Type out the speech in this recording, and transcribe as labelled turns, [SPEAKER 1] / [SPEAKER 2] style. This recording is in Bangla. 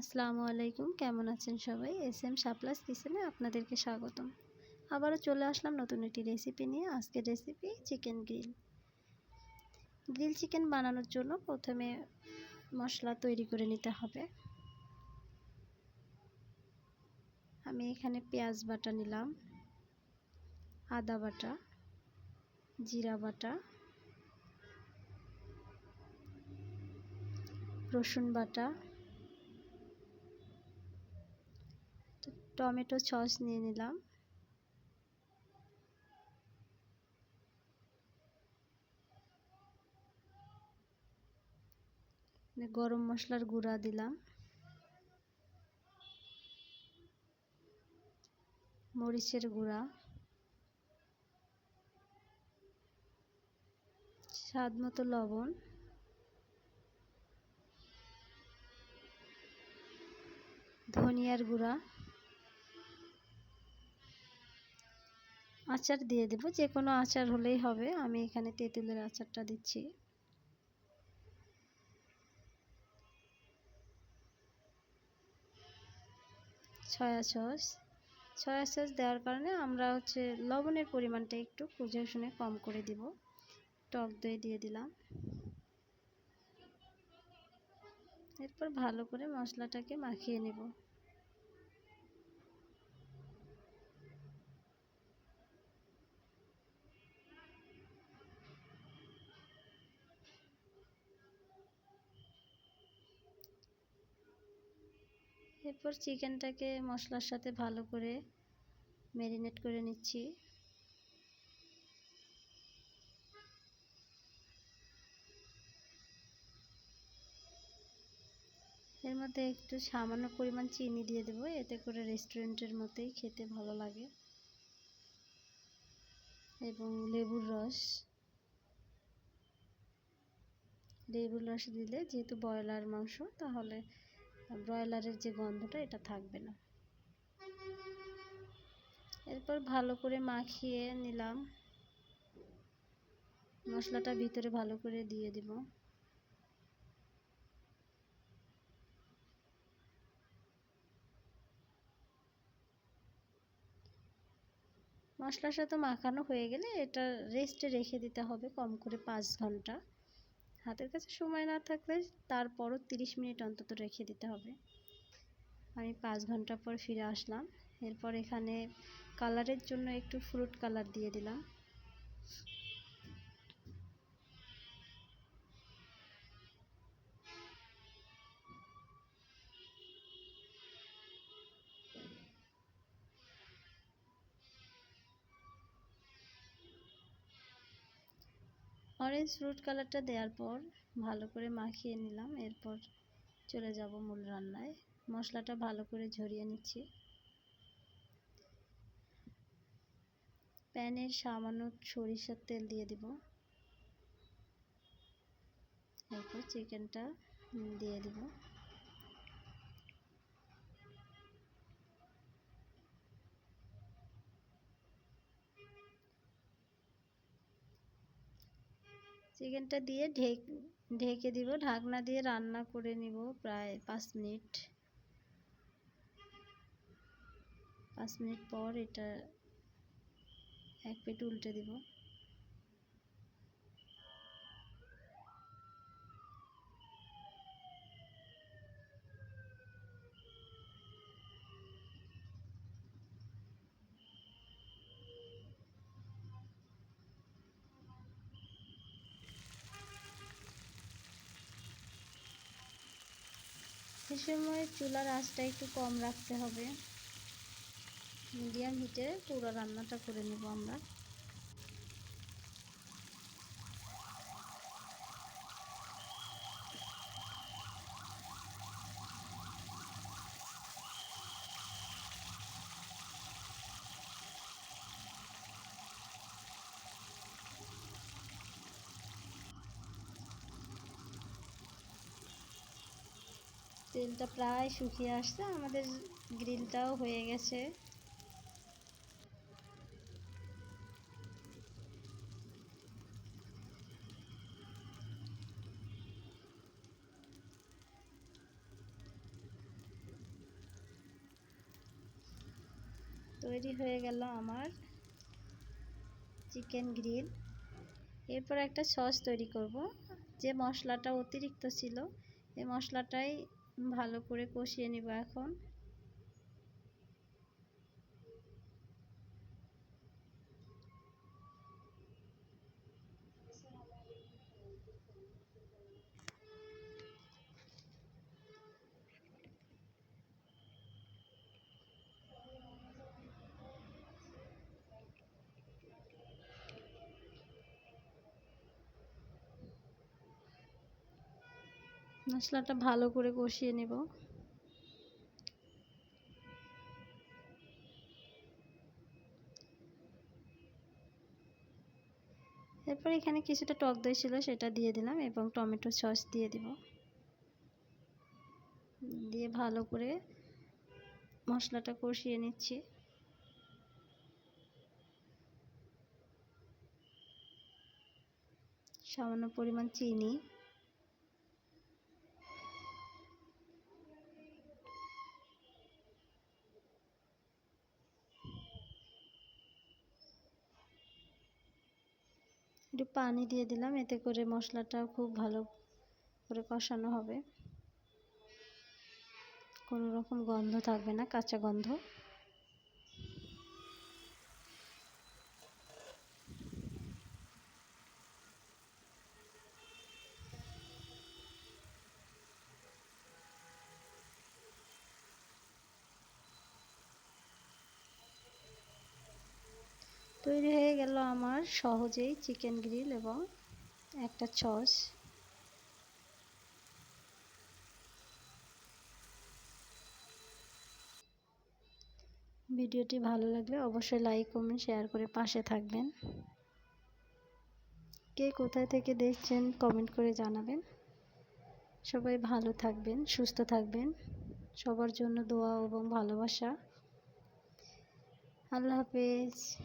[SPEAKER 1] আসসালামু আলাইকুম। কেমন আছেন সবাই? এস এম সাপ্লাস কিচেনে আপনাদেরকে স্বাগতম। আবারও চলে আসলাম নতুন একটি রেসিপি নিয়ে। আজকের recipe chicken grill. Grill chicken বানানোর জন্য প্রথমে মশলা তৈরি করে নিতে হবে। আমি এখানে পেঁয়াজ বাটা নিলাম, আদা বাটা, জিরা বাটা, রসুন বাটা টমেটো সস নিয়ে নিলাম। গরম মশলার গুঁড়া দিলাম। মরিচের গুঁড়া। স্বাদ মতো লবণ। ধনিয়ার গুঁড়া। আচার দিয়ে দেব যে কোনো আচার হলেই হবে। আমি এখানে তেঁতুলের আচারটা দিচ্ছি। Soya sauce. সয়া সস দেওয়ার কারণে আমরা হচ্ছে লবণের পরিমাণটা একটু বুঝে শুনে কম করে দিব। টক দই দিয়ে দিলাম। এরপর ভালো করে মশলাটাকে মাখিয়ে নেব। এরপর চিকেনটাকে মশলার সাথে ভালো করে ম্যারিনেট করে নিচ্ছি। এর মধ্যে একটু সামান্য পরিমাণ চিনি দিয়ে দেবো, এতে করে রেস্টুরেন্টের মতোই খেতে ভালো লাগে। এবং লেবুর রস। লেবুর রস দিলে যেহেতু ব্রয়লার মাংস, তাহলে ব্রয়লারের যে গন্ধটা, এটা থাকবে না। এরপর ভালো করে মাখিয়ে নিলাম। মশলাটা ভিতরে ভালো করে দিয়ে দিব। মশলার সাথে মাখানো হয়ে গেলে এটা রেস্টে রেখে দিতে হবে কম করে পাঁচ ঘণ্টা। হাতের কাছে সময় না থাকলে তারপরও তিরিশ মিনিট অন্তত রেখে দিতে হবে। আমি পাঁচ ঘণ্টা পর ফিরে আসলাম। এরপর এখানে কালারের জন্য একটু ফ্রুট কালার দিয়ে দিলাম। অরেঞ্জ ফ্রুট কালারটা দেওয়ার পর ভালো করে মাখিয়ে নিলাম। এরপর চলে যাব মূল রান্নায়। মশলাটা ভালো করে ঝরিয়ে নিচ্ছি। প্যানের সামান্য সরিষার তেল দিয়ে দিব। এরপর চিকেনটা দিয়ে দিব। চিকেনটা দিয়ে ঢেক, ঢেকে দিব, ঢাকনা দিয়ে রান্না করে নিব প্রায় পাঁচ মিনিট। পাঁচ মিনিট পর এটা এক পেট উল্টে দিব। সে সময় চুলার আঁচটা একটু কম রাখতে হবে। মিডিয়াম হিটে পুরো রান্নাটা করে নেব আমরা। তেলটা প্রায় শুকিয়ে আসছে, আমাদের গ্রিলটাও হয়ে গেছে। তৈরি হয়ে গেল আমার চিকেন গ্রিল এরপর একটা সস তৈরি করব, যে মশলাটা অতিরিক্ত ছিল, এই মশলাটাই ভালো করে কষিয়ে নেব এখন। মশলাটা ভালো করে কষিয়ে নেব। এরপর এখানে কিছুটা টক দই ছিল, সেটা দিয়ে দিলাম এবং টমেটো সস দিয়ে দিব। দিয়ে ভালো করে মশলাটা কষিয়ে নিচ্ছি। সামান্য পরিমাণ চিনি। একটু পানি দিয়ে দিলাম, এতে করে মশলাটা খুব ভালো করে কষানো হবে। কোনো রকম গন্ধ থাকবে না, কাঁচা গন্ধ। তৈরি হয়ে গেল আমার সহজেই চিকেন গ্রিল এবং একটা সস। ভিডিওটি ভালো লাগলে অবশ্যই লাইক, কমেন্ট, শেয়ার করে পাশে থাকবেন। কে কোথায় থেকে দেখছেন, কমেন্ট করে জানাবেন। সবাই ভালো থাকবেন, সুস্থ থাকবেন। সবার জন্য দোয়া এবং ভালোবাসা। আল্লাহ হাফেজ।